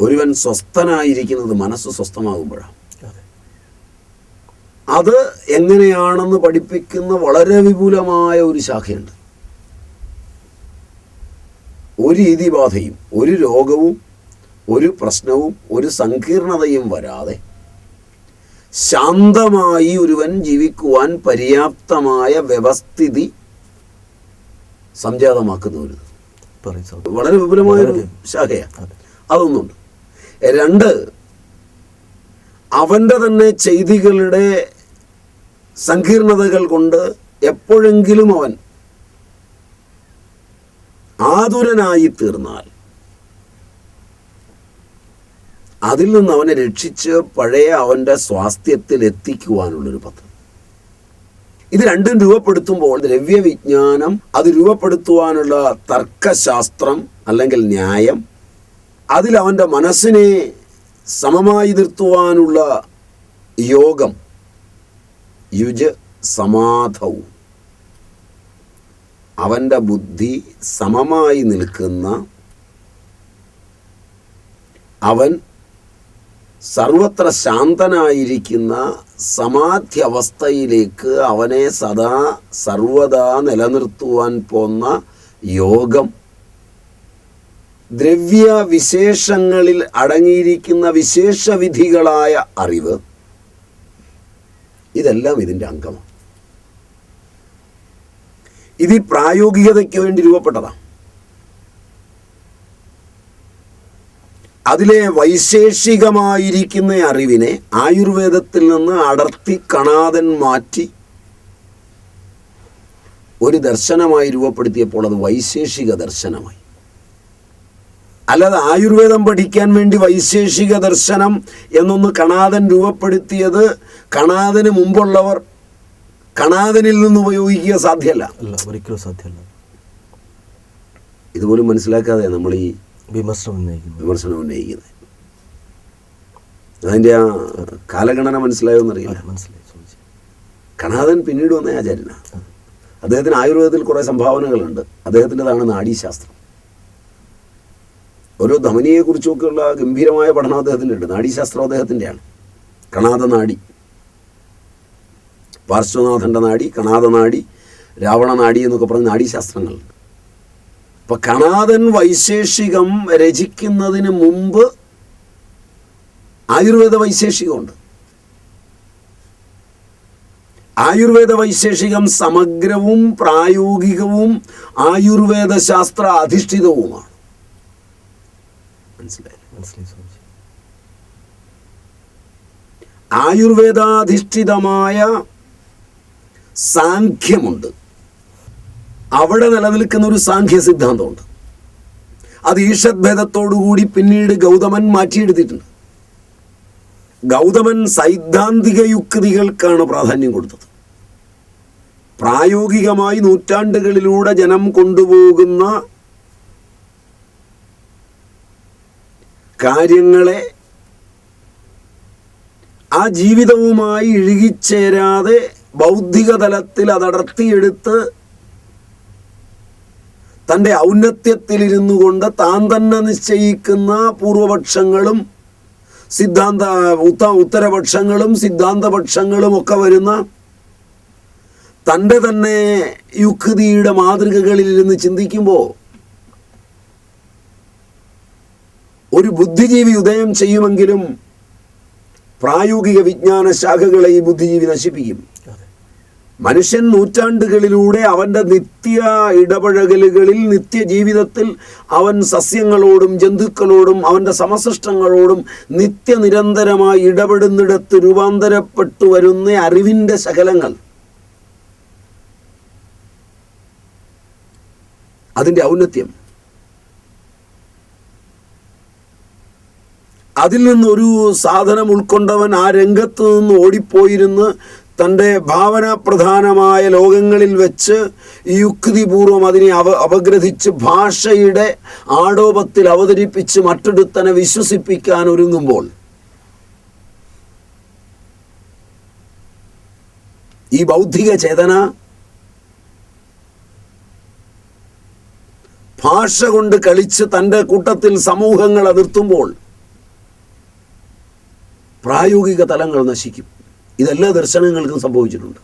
ഒരുവൻ സ്വസ്ഥനായിരിക്കുന്നത് മനസ്സ് സ്വസ്ഥമാകുമ്പോഴാണ്. അതെ. എങ്ങനെയാണെന്ന് പഠിപ്പിക്കുന്ന വളരെ വിപുലമായ ഒരു ശാഖയുണ്ട്. ഒരു രീതിബാധയും ഒരു രോഗവും ഒരു പ്രശ്നവും ഒരു സങ്കീർണതയും വരാതെ ശാന്തമായി ഒരുവൻ ജീവിക്കുവാൻ പര്യാപ്തമായ വ്യവസ്ഥിതി സംജാതമാക്കുന്ന ഒരു വളരെ വിപുലമായ ഒരു. ശാഖയാണ്. അതെ. അതൊന്നുണ്ട്. രണ്ട് അവന്റെ തന്നെ ചെയ്തികളുടെ സങ്കീർണതകൾ കൊണ്ട് എപ്പോഴെങ്കിലും അവൻ ആതുരനായി തീർന്നാൽ അതിൽ നിന്ന് അവനെ രക്ഷിച്ച് പഴയ അവന്റെ സ്വാസ്ഥ്യത്തിൽ എത്തിക്കുവാനുള്ളൊരു പദ്ധതി. ഇത് രണ്ടും രൂപപ്പെടുത്തുമ്പോൾ ദ്രവ്യവിജ്ഞാനം അത് രൂപപ്പെടുത്തുവാനുള്ള തർക്കശാസ്ത്രം അല്ലെങ്കിൽ ന്യായം അതിൽ അവന്റെ മനസ്സിനെ സമമായി നിർത്തുവാനുള്ള യോഗം യുജ സമാധവും അവന്റെ ബുദ്ധി സമമായി നിൽക്കുന്ന അവൻ സർവത്ര ശാന്തനായിരിക്കുന്ന സമാധി അവസ്ഥയിലേക്ക് അവനെ സദാ സർവദാ നിലനിർത്തുവാൻ പോന്ന യോഗം ദ്രവ്യ വിശേഷങ്ങളിൽ അടങ്ങിയിരിക്കുന്ന വിശേഷവിധികളായ അറിവ് ഇതെല്ലാം ഇതിന്റെ അംഗമാണ്. ഇത് പ്രായോഗികതയ്ക്ക് വേണ്ടി രൂപപ്പെട്ടതാണ്. അതിലെ വൈശേഷികമായിരിക്കുന്ന അറിവിനെ ആയുർവേദത്തിൽ നിന്ന് അടർത്തി കണാതൻ മാറ്റി ഒരു ദർശനമായി രൂപപ്പെടുത്തിയപ്പോൾ അത് വൈശേഷിക ദർശനമായി. അല്ലാതെ ആയുർവേദം പഠിക്കാൻ വേണ്ടി വൈശേഷിക ദർശനം എന്നൊന്ന് കണാദൻ രൂപപ്പെടുത്തിയത് കണാദന് മുമ്പുള്ളവർ കണാദനിൽ നിന്ന് ഉപയോഗിക്കുക സാധ്യമല്ല. അല്ല ഒരിക്കലും സാധ്യമല്ല. ഇതുപോലും മനസ്സിലാക്കാതെ നമ്മൾ ഈ വിമർശനം ഉന്നയിക്കുന്നത്. വിമർശനം ഉന്നയിക്കുന്നത്. അതിന്റെ ആ കാലഗണന മനസ്സിലായോ എന്നറിയില്ല മനസ്സിലായി കണാതൻ കണാദൻ പിന്നീട് വന്ന ആചാര്യനാണ്. അദ്ദേഹത്തിന് ആയുർവേദത്തിൽ കുറേ സംഭാവനകളുണ്ട്. അദ്ദേഹത്തിന്റെതാണ് നാഡീശാസ്ത്രം. ഓരോ ധമനിയെക്കുറിച്ചൊക്കെയുള്ള ഗംഭീരമായ പഠനം അദ്ദേഹത്തിന്റെ നാഡീശാസ്ത്രം അദ്ദേഹത്തിന്റെയാണ് കണാദ നാഡി. പാർശ്വനാഥന്റെ നാടി കണാദ നാഡി രാവണ നാടി എന്നൊക്കെ പറഞ്ഞ നാഡീശാസ്ത്രങ്ങൾ. അപ്പം കണാദൻ വൈശേഷികം രചിക്കുന്നതിന് മുമ്പ് ആയുർവേദ വൈശേഷികമുണ്ട്. ആയുർവേദ വൈശേഷികം സമഗ്രവും പ്രായോഗികവും ആയുർവേദ ശാസ്ത്ര അധിഷ്ഠിതവുമാണ്. മനസ്സിലായി മനസ്സിലായി ആയുർവേദാധിഷ്ഠിതമായ സാഖ്യമുണ്ട്. അവിടെ നിലനിൽക്കുന്ന ഒരു സാഖ്യ സിദ്ധാന്തമുണ്ട്. അത് ഈഷദ്ഭേദത്തോടുകൂടി പിന്നീട് ഗൗതമൻ മാറ്റിയെടുത്തിട്ടുണ്ട് ഗൗതമൻ സൈദ്ധാന്തിക യുക്തികൾക്കാണ് പ്രാധാന്യം കൊടുത്തത്. പ്രായോഗികമായി നൂറ്റാണ്ടുകളിലൂടെ ജനം കൊണ്ടുപോകുന്ന കാര്യങ്ങളെ ആ ജീവിതവുമായി ഇഴുകിച്ചേരാതെ ബൗദ്ധിക തലത്തിൽ അതടർത്തിയെടുത്ത് തന്റെ ഔന്നത്യത്തിലിരുന്നു കൊണ്ട് താൻ തന്നെ നിശ്ചയിക്കുന്ന പൂർവപക്ഷങ്ങളും സിദ്ധാന്ത ഉത്ത ഉത്തരപക്ഷങ്ങളും സിദ്ധാന്തപക്ഷങ്ങളും ഒക്കെ വരുന്ന തന്റെ തന്നെ യുക്തിയുടെ മാതൃകകളിൽ ഇരുന്ന് ചിന്തിക്കുമ്പോൾ ഒരു ബുദ്ധിജീവി ഉദയം ചെയ്യുമെങ്കിലും പ്രായോഗിക വിജ്ഞാന ശാഖകളെ ഈ ബുദ്ധിജീവി നശിപ്പിക്കും. മനുഷ്യൻ നൂറ്റാണ്ടുകളിലൂടെ അവന്റെ നിത്യ ഇടപഴകലുകളിൽ നിത്യജീവിതത്തിൽ അവൻ സസ്യങ്ങളോടും ജന്തുക്കളോടും അവന്റെ സമസൃഷ്ടങ്ങളോടും നിത്യനിരന്തരമായി ഇടപെടുന്നിടത്ത് രൂപാന്തരപ്പെട്ടു വരുന്ന അറിവിന്റെ ശകലങ്ങൾ. അതിന്റെ ഔന്നത്യം. അതിൽ നിന്നൊരു സാധനം ഉൾക്കൊണ്ടവൻ ആ രംഗത്ത് നിന്ന് ഓടിപ്പോയിരുന്ന് തന്റെ ഭാവന പ്രധാനമായ ലോകങ്ങളിൽ വെച്ച് യുക്തിപൂർവം അതിനെ അവ അപഗ്രഥിച്ച് ഭാഷയുടെ ആടോപത്തിൽ അവതരിപ്പിച്ച് മറ്റൊരുത്തനെ വിശ്വസിപ്പിക്കാൻ ഒരുങ്ങുമ്പോൾ ഈ ബൗദ്ധിക ചേതന ഭാഷ കൊണ്ട് കളിച്ച് തന്റെ കൂട്ടത്തിൽ സമൂഹങ്ങളെ നിർത്തുമ്പോൾ പ്രായോഗിക തലങ്ങൾ നശിക്കും. ഇതെല്ലാ ദർശനങ്ങൾക്കും സംഭവിച്ചിട്ടുണ്ട്.